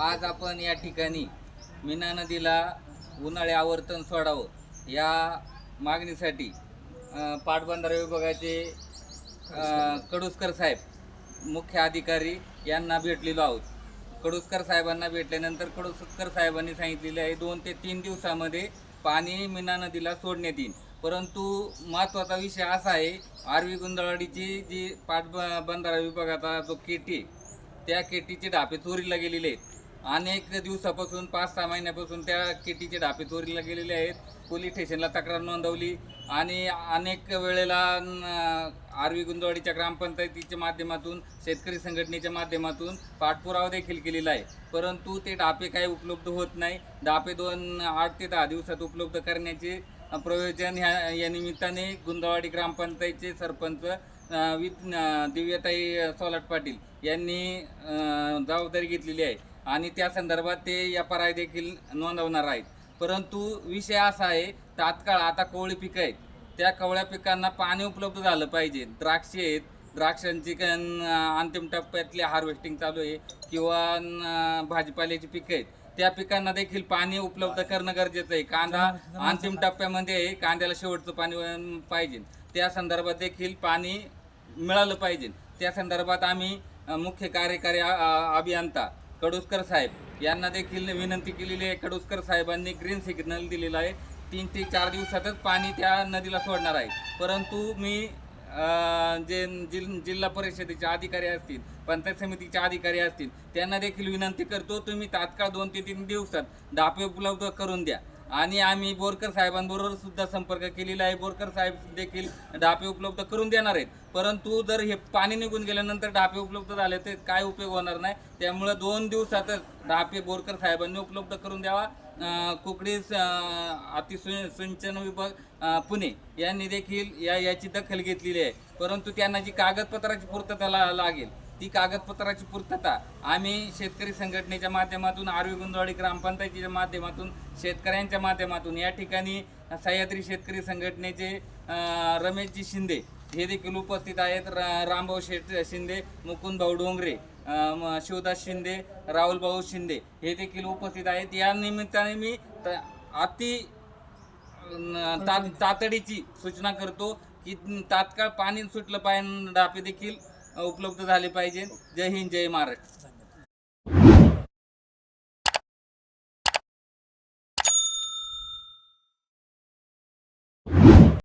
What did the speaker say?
आज आपण या ठिकाणी मीना नदीला उन्हाळे आवर्तन सोडावं या मागणीसाठी अ, पाटबंधारा विभागाचे कडुसकर साहेब मुख्य अधिकारी यांना भेटलेलो आहोत. कडुसकर साहेबांना भेटल्यानंतर कडुसकर साहेबांनी सांगितलेले आहे दोन ते तीन दिवसामध्ये पाणी मीना नदीला सोडण्यात येईल. परंतु महत्त्वाचा विषय असा आहे आरवी गुंदळवाडीची जी पाटबंधारा विभागाचा जो केटी त्या केटीचे डापे चोरीला गेलेले आहेत. अनेक दिवसापासून पाच सहा महिन्यापासून त्या केटीचे डापे चोरीला गेलेले आहेत. पोलीस स्टेशनला तक्रार नोंदवली आणि अनेक वेळेला आरवी गुंदवाडीच्या ग्रामपंचायतीच्या माध्यमातून शेतकरी संघटनेच्या माध्यमातून पाठपुरावा देखील केलेला आहे. परंतु ते डापे काही उपलब्ध होत नाही. डापे दोन आठ ते दहा दिवसात उपलब्ध करण्याचे प्रयोजन ह्या या निमित्ताने गुंदवाडी ग्रामपंचायतचे सरपंच अ, वि सोलाट पाटील यांनी जबाबदारी घेतलेली आहे. आणि त्या संदर्भात ते एफ आर आय देखील नोंदवणार आहेत. परंतु विषय असा आहे तात्काळ आता कोवळी पिकं आहेत. त्या कवळ्या पिकांना पाणी उपलब्ध झालं पाहिजे. द्राक्षे आहेत. द्राक्षांची अंतिम टप्प्यातली हार्वेस्टिंग चालू आहे. किंवा भाजीपाल्याची पिकं आहेत. त्या पिकांना देखील पाणी उपलब्ध करणं गरजेचं आहे. कांदा अंतिम टप्प्यामध्ये आहे. कांद्याला शेवटचं पाणी पाहिजे. त्या संदर्भात देखील पाणी मिळालं पाहिजे. त्या संदर्भात आम्ही मुख्य कार्यकारी अभियंता कडुसकर साहेब. यांना देखील विनंती केलेली आहे. कडुसकर साहेबांनी ग्रीन सिग्नल दिलेला आहे. तीन ते चार दिवसातच पाणी त्या नदीला सोडणार आहे. परंतु मी जे जिल जिल्हा परिषदेचे अधिकारी असतील पंचायत समितीचे अधिकारी असतील त्यांना देखील विनंती करतो तुम्ही तात्काळ दोन ते तीन दिवसात दापे उपलब्ध करून द्या. आणि आम्ही बोरकर साहेबांबरोबर सुद्धा संपर्क केलेला आहे. बोरकर साहेब देखील डापे उपलब्ध करून देणार आहेत. परंतु जर हे पाणी निघून गेल्यानंतर डापे उपलब्ध झाले तर काय उपयोग होणार नाही. त्यामुळे दोन दिवसातच डापे बोरकर साहेबांनी उपलब्ध करून द्यावा. अं, कुकडी अतिसिंचन विभाग पुणे यांनी देखील या याची दखल घेतलेली आहे. परंतु त्यांना जी कागदपत्राची पूर्तता ला- लागेल ती कागदपत्राची पूर्तता आम्ही शेतकरी संघटनेच्या माध्यमातून आरवी गुंजवाडी ग्रामपंचायतीच्या माध्यमातून शेतकऱ्यांच्या माध्यमातून या ठिकाणी सह्याद्री शेतकरी संघटनेचे रमेशजी शिंदे हे देखील उपस्थित आहेत. रा रामभाऊ शेठ शिंदे मुकुंद भाऊ डोंगरे शिवदास शिंदे राहुल भाऊ शिंदे हे देखील उपस्थित आहेत. या निमित्ताने मी अति ता- तातडीची सूचना करतो की तात्काळ पाणी सुटलं पाहिजे डापे देखील उपलब्ध झाले पाहिजे. जय हिंद जय महाराष्ट्र.